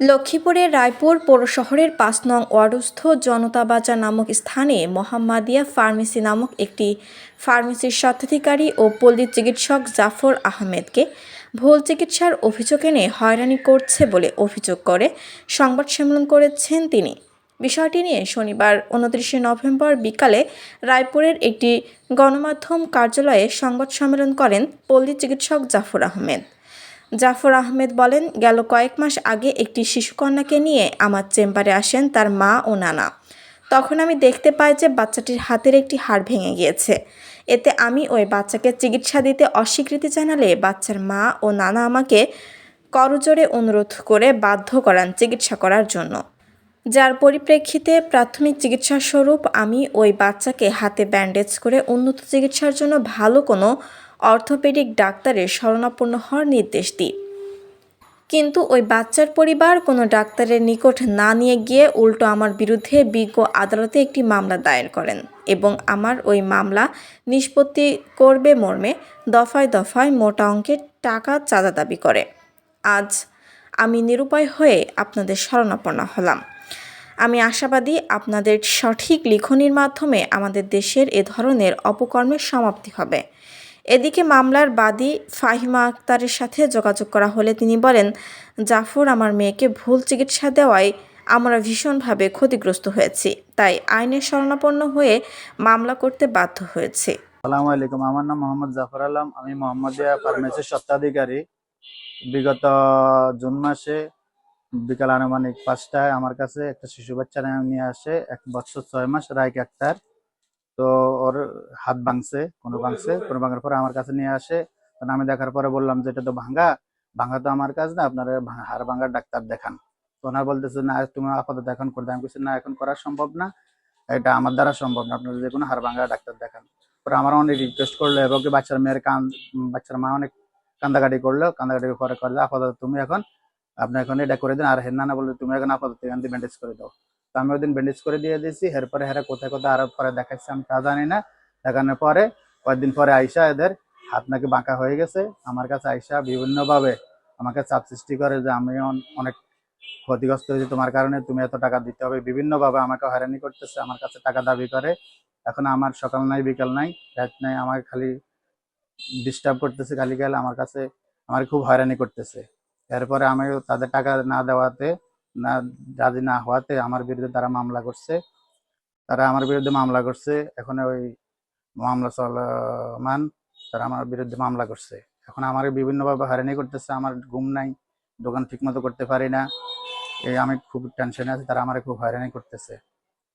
লক্ষ্মীপুরের রায়পুর পৌর শহরের পাঁচ নং ওয়ার্ডস্থ জনতা বাজার নামক স্থানে মোহাম্মদিয়া ফার্মেসি নামক একটি ফার্মেসির স্বত্বাধিকারী ও পল্লী চিকিৎসক জাফর আহমেদকে ভুল চিকিৎসার অভিযোগ এনে হয়রানি করছে বলে অভিযোগ করে সংবাদ সম্মেলন করেছেন তিনি। বিষয়টি নিয়ে শনিবার উনত্রিশে নভেম্বর বিকালে রায়পুরের একটি গণমাধ্যম কার্যালয়ে সংবাদ সম্মেলন করেন পল্লী চিকিৎসক জাফর আহমেদ। জাফর আহমেদ বলেন, গেল কয়েক মাস আগে একটি শিশুকন্যাকে নিয়ে আমার চেম্বারে আসেন তার মা ও নানা। তখন আমি দেখতে পাই যে বাচ্চাটির হাতের একটি হাড় ভেঙে গিয়েছে। এতে আমি ওই বাচ্চাকে চিকিৎসা দিতে অস্বীকৃতি জানালে বাচ্চার মা ও নানা আমাকে করজোরে অনুরোধ করে বাধ্য করান চিকিৎসা করার জন্য। যার পরিপ্রেক্ষিতে প্রাথমিক চিকিৎসা স্বরূপ আমি ওই বাচ্চাকে হাতে ব্যান্ডেজ করে উন্নত চিকিৎসার জন্য ভালো কোনো অর্থোপেডিক ডাক্তারের শরণাপন্ন হওয়ার নির্দেশ দিই। কিন্তু ওই বাচ্চার পরিবার কোনো ডাক্তারের নিকট না নিয়ে গিয়ে উল্টো আমার বিরুদ্ধে বিজ্ঞ আদালতে একটি মামলা দায়ের করেন এবং আমার ওই মামলা নিষ্পত্তি করবে মর্মে দফায় দফায় মোটা অঙ্কের টাকা চাঁদা দাবি করে। আজ আমি নিরুপায় হয়ে আপনাদের শরণাপন্ন হলাম। আমি আশাবাদী আপনাদের সঠিক লিখনির মাধ্যমে আমাদের দেশের এ ধরনের অপকর্মের সমাপ্তি হবে। এদিকে মামলার বাদী ফাহিমা আক্তারের সাথে যোগাযোগ করা হলে তিনি বলেন, জাফর আমার মেয়েকে ভুল চিকিৎসা দেওয়ায় আমরা ভীষণভাবে ক্ষতিগ্রস্ত হয়েছি, তাই আইনের শরণাপন্ন হয়ে মামলা করতে বাধ্য হয়েছে। আসসালামু আলাইকুম। আমার নাম মোহাম্মদ জাফর আলম। আমি মোহাম্মদিয়া ফার্মেসির স্বত্বাধিকারী। বিগত জুন মাসে বিকাল আনুমানিক পাঁচটায় আমার কাছে একটা শিশু বাচ্চা নিয়ে আসে, এক বছর ছয় মাস রায়ক আক্তার? তো ওর হাত ভাঙছে, কোনো ভাঙছে, কোনো ভাঙার পরে আমার কাছে নিয়ে আসে। তখন আমি দেখার পরে বললাম যে এটা তো ভাঙা ভাঙা তো আমার কাজ না, আপনারা হাড় ভাঙার ডাক্তার দেখান। তো ওনার বলতেছে, না, তুমি আপাতত এখন করে আমি বলছি না, এখন করা সম্ভব না, এটা আমার দ্বারা সম্ভব না, আপনারা যে কোনো হাড় ভাঙার ডাক্তার দেখান। পরে আমার অনেক রিকোয়েস্ট করল, এবং বাচ্চার মেয়ের কান বাচ্চার মা অনেক কান্দাকাটি করল, কান্দাকাটি পরে করে আপাতত তুমি এখন আপনি এখন এটা করে দিন, আর হেন্না না বললে তুমি এখন আপাতত এখান থেকে ব্যান্ডেজ করে দাও। তো আমি ওই দিন ব্যান্ডেজ করে দিয়ে দিয়েছি, এরপরে হেরা কোথায় কোথায় আরও পরে দেখাচ্ছি, আমি তা জানি না। দেখানোর পরে, কয়েকদিন পরে আইসা এদের, হাত নাকি বাঁকা হয়ে গেছে। আমার কাছে আইসা বিভিন্নভাবে আমাকে চাপ সৃষ্টি করে যে আমি অনেক ক্ষতিগ্রস্ত হয়েছি তোমার কারণে, তুমি এত টাকা দিতে হবে। বিভিন্নভাবে আমাকে হয়রানি করতেছে, আমার কাছে টাকা দাবি করে। এখন আমার সকাল নাই, বিকাল নাই, রাত নাই, আমাকে খালি ডিস্টার্ব করতেছে, খালি গেলে আমার কাছে, আমার খুব হয়রানি করতেছে। এরপরে আমি তাদের টাকা না দেওয়াতে, না, রাজি না হওয়াতে আমার বিরুদ্ধে তারা মামলা করছে। তারা আমার বিরুদ্ধে মামলা করছে। এখন ওই মামলা চলমান, তারা আমার বিরুদ্ধে মামলা করছে। এখন আমার বিভিন্নভাবে হয়রানি করতেছে, আমার ঘুম নাই, দোকান ঠিক মতো করতে পারি না। এই আমি খুব টেনশনে আছি, তারা আমার খুব হয়রানি করতেছে।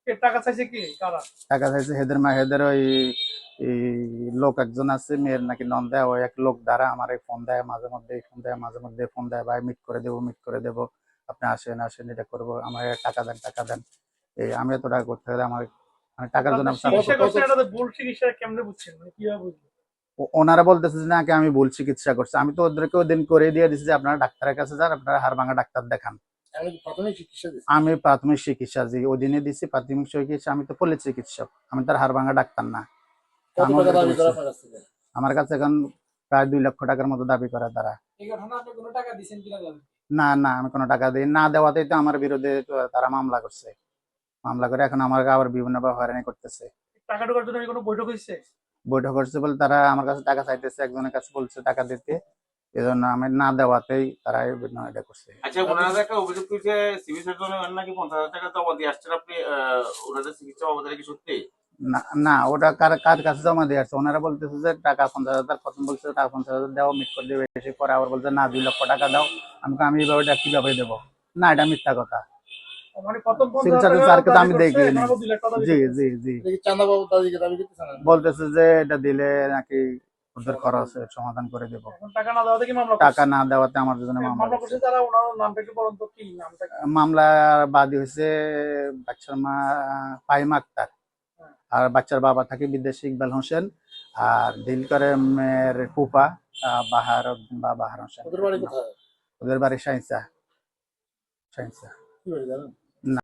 টাকা চাইছে কি? কারা? টাকা চাইছে হেদের মা হেদের ওই লোক একজন আছে মেয়ের নাকি নন দেয় ওই এক লোক দ্বারা আমার ফোন দেয় মাঝে মধ্যে ফোন দেয় মাঝে মধ্যে ফোন দেয় ভাই মিট করে দেবো মিট করে দেবো। আপনি আসেন আসেন এটা করব আমার টাকা দেন টাকা দেন। এই আমি এত টাকা করতে গেলে আমার মানে টাকার জন্য মানে ওনারা বলতেছে যে নাকি আমি ভুল চিকিৎসা করছি। আমি তো ওদেরকে ওই দিন করে দিয়ে দিচ্ছি যে আপনারা ডাক্তারের কাছে যান আপনারা হাড় ভাঙা ডাক্তার দেখান। আমি প্রাথমিক চিকিৎসা দিচ্ছি আমি প্রাথমিক যে ওই দিনে দিচ্ছি প্রাথমিক চিকিৎসা আমি তো পল্লী চিকিৎসক। আমি তার হাড় ভাঙা ডাক্তার না। আমার কাছে আমার এখন প্রায় দুই লক্ষ টাকার মতো দাবি করে তারা এই ঘটনা আপনি কোনো টাকা দিবেন কিনা জানেন? না না আমি কোনো টাকা দিই না দেওয়াতেই তো আমার বিরুদ্ধে তারা মামলা করছে। মামলা করে এখন আমাকে আবার বিভিন্ন হয়রানি করতেছে। টাকা ঢোকার জন্য কি কোনো বৈঠক করছে বলে তারা আমার কাছে টাকা চাইতেছে একজনের কাছে বলছে টাকা দিতে। এজন্য আমি না দেওয়াতেই তারা বিভিন্ন এটা করছে। আচ্ছা ওনারা একটা অভিযোগ তুলছে সিভিল সার্জনের নাকি পঞ্চাশ হাজার টাকা জমা দিয়ে আসছেন আপনি ওনাদের চিকিৎসা অবদানে কি সত্যি? না না ওটা কার কার কাছে জমা দিয়ে আসছে? ওনারা বলতেছে যে টাকা পঞ্চাশ হাজার প্রথম বলছে টাকা পঞ্চাশ হাজার দেওয়া মিট করে দেবে এসে পরে আবার বলছে না দুই লক্ষ টাকা দাও। আমি আমি কীভাবে দেবো? না এটা মিথ্যা কথা। মানে আমি জি জি জি। দেখি? বলতেছে যে এটা দিলে নাকি ওদের খরচ সমাধান করে দেবো। টাকা না দেওয়াতে কি মামলা টাকা না দেওয়াতে আমার জন্য? মামলা বাদী হয়েছে বাচ্চার মা পাইমা আক্তার। আর বাচ্চার বাবা থাকে বিদেশি ইকবাল হোসেন। আর ডিল করে মেয়ের ফুফা বাহার বা বাহার হোসেন। ওদের বাড়ি সাইন্সা। সাইন্সা। জানেন?